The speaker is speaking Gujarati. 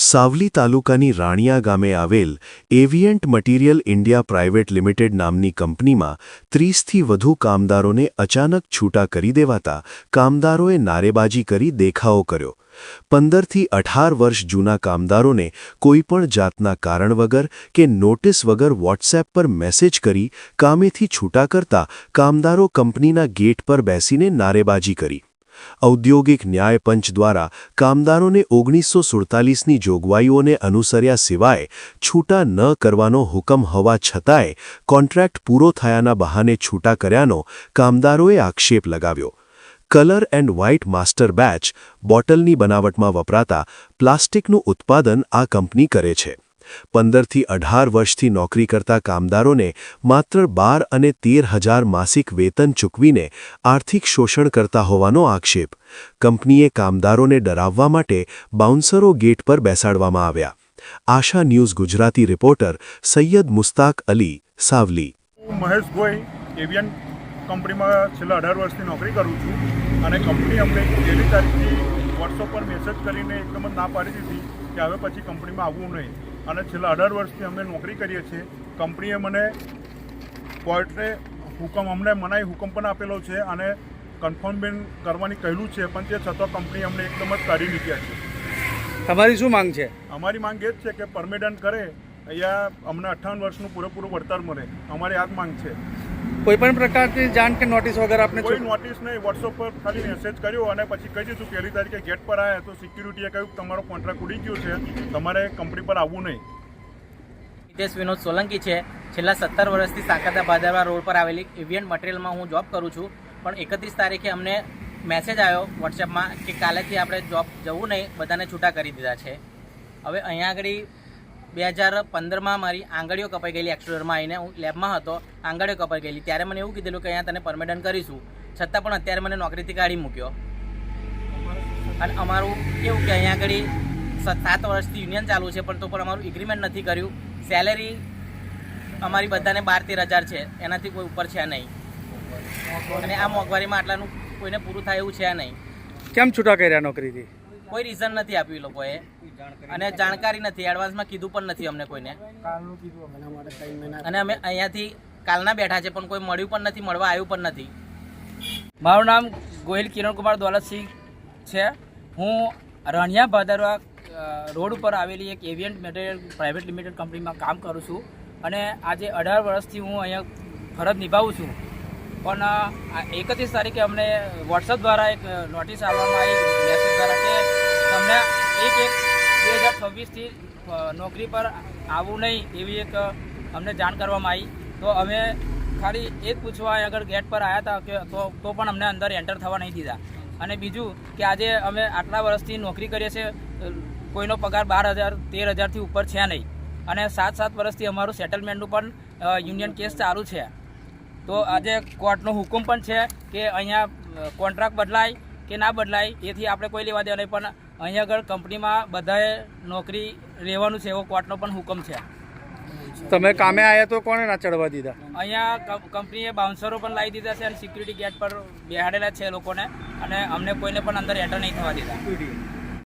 સાવલી તાલુકાની રાણિયા ગામે આવેલ Avient material India private limited નામની કંપનીમાં ત્રીસથી વધુ કામદારોને અચાનક છૂટા કરી દેવાતા કામદારોએ નારેબાજી કરી દેખાવો કર્યો. પંદરથી અઢાર વર્ષ જૂના કામદારોને કોઈપણ જાતના કારણ વગર કે નોટિસ વગર વોટ્સએપ પર મેસેજ કરી કામેથી છૂટા કરતા કામદારો કંપનીના ગેટ પર બેસીને નારેબાજી કરી. ઔદ્યોગિક ન્યાય પંચ દ્વારા કામદારોને ઓગણીસો સુડતાલીસની જોગવાઈઓને અનુસર્યા સિવાય છૂટા ન કરવાનો હુકમ હોવા છતાંય કોન્ટ્રાક્ટ પૂરો થયાના બહાને છૂટા કર્યાનો કામદારોએ આક્ષેપ લગાવ્યો. Colour and white master batch બોટલની બનાવટમાં વપરાતા પ્લાસ્ટિકનું ઉત્પાદન આ કંપની કરે છે. પંદરથી અઢાર વર્ષથી નોકરી કરતા કામદારોને માત્ર બાર અને તેર હજાર માસિક વેતન ચૂકવીને આર્થિક શોષણ કરતા હોવાનો આક્ષેપ કંપનીએ કામદારોને ડરાવવા માટે બાઉન્સરો ગેટ પર બેસાડવામાં આવ્યા. Asha news Gujarati reporter Sayed Mustaq Ali, Savli. કંપનીમાં છેલ્લા અઢાર વર્ષથી નોકરી કરું છું અને કંપની અમને પહેલી તારીખથી વોટ્સઅપ પર મેસેજ કરીને એકદમ ના પાડી દીધી કે હવે પછી કંપનીમાં આવવું નહીં. અને છેલ્લા અઢાર વર્ષથી અમે નોકરી કરીએ છીએ. કંપનીએ મને કોર્ટે હુકમ અમને મનાઈ હુકમ પણ આપેલો છે અને કન્ફર્મ બેન કરવાની કહેલું છે પણ તે છતાં કંપની અમને એકદમ જ કાઢી મૂક્યા છે. તમારી શું માંગ છે? અમારી માંગ એ જ છે કે પરમેડન કરે અહીંયા અમને અઠ્ઠાવન વર્ષનું પૂરેપૂરું વળતર મળે. અમારી આ જ માંગ છે. કોઈ પણ પ્રકારની જાણ કે નોટિસ વગર આપને કોઈ નોટિસ નહીં વોટ્સઅપ પર ખાલી મેસેજ કર્યો અને પછી કહી દીધું પહેલી તારીખે ગેટ પર આવ્યા તો સિક્યુરિટીએ કહ્યું તમારો કોન્ટ્રાક્ટ ઉડી ગયો છે તમારે કંપની પર આવવું નહીં. હિતેશ વિનોદ સોલંકી છે. છેલ્લા સત્તર વર્ષથી સાંકરદા બાજારવા રોડ પર આવેલી એવિયન મટીરિયલમાં હું જોબ કરું છું. પણ એકત્રીસ તારીખે અમને મેસેજ આવ્યો વોટ્સએપમાં કે કાલેથી આપણે જોબ જવું નહીં બધાને છૂટા કરી દીધા છે. હવે અહીંયા આગળ બે હજાર પંદરમાં મારી આંગળીઓ કપાઈ ગયેલી એક્સપ્લોરમાં આવીને. હું લેબમાં હતો, આંગળીઓ કપાઈ ગયેલી. ત્યારે મને એવું કીધેલું કે અહીંયા તને પરમિડન્ટ કરીશું. છતાં પણ અત્યારે મને નોકરીથી કાઢી મૂક્યો. અને અમારું કેવું કે અહીંયા આગળ સાત વર્ષથી યુનિયન ચાલુ છે, પણ તો પણ અમારું એગ્રીમેન્ટ નથી કર્યું. સેલેરી અમારી બધાને બાર તેર હજાર છે. એનાથી કોઈ ઉપર છે નહીં. અને આ મોંઘવારીમાં આટલાનું કોઈને પૂરું થાય એવું છે નહીં. કેમ છૂટા કર્યા નોકરીથી? કોઈ રીઝન નથી આપ્યું લોકોએ. અને જાણકારી નથી એડવાન્સમાં કીધું પણ નથી અમને કોઈને. અને અમે અહીંયાથી કાલના બેઠા છે પણ કોઈ મળ્યું પણ નથી મળવા આવ્યું પણ નથી. મારું નામ ગોહિલ કિરણકુમાર દોલતસિંહ છે. હું રણિયા ભાદરવા રોડ ઉપર આવેલી એક એવિયન્ટ મટીરિયલ પ્રાઇવેટ લિમિટેડ કંપનીમાં કામ કરું છું. અને આજે અઢાર વર્ષથી હું અહીંયા ફરજ નિભાવું છું. પણ આ એકત્રીસ તારીખે અમને વોટ્સઅપ દ્વારા એક નોટિસ આપવામાં આવી મેસેજ દ્વારા કે તમને એક એક બે હજાર છવ્વીસથી નોકરી પર આવવું નહીં એવી એક અમને જાણ કરવામાં આવી. તો અમે ખાલી એ જ પૂછવા આગળ ગેટ પર આવ્યા હતા કે તો તો પણ અમને અંદર એન્ટર થવા નહીં દીધા. અને બીજું કે આજે અમે આટલા વર્ષથી નોકરી કરીએ છીએ કોઈનો પગાર બાર હજાર, તેર હજારથી ઉપર છે નહીં. અને સાત સાત વર્ષથી અમારું સેટલમેન્ટનું પણ યુનિયન કેસ ચાલુ છે. તો આજે કોર્ટનો હુકમ પણ છે કે અહીંયા કોન્ટ્રાક્ટ બદલાય કે ના બદલાય એથી આપણે કોઈ લેવા દેવા નહીં. પણ અહીંયા આગળ કંપનીમાં બધાએ નોકરી રહેવાનું છે એવો કોર્ટનો પણ હુકમ છે. તમે કામે આવ્યા તો કોને ના ચડવા દીધા? અહીંયા કંપનીએ બાઉન્સરો પણ લાવી દીધા છે અને સિક્યુરિટી ગેટ પર બેહાડેલા છે લોકોને અને અમને કોઈને પણ અંદર એન્ટર નહીં થવા દીધા.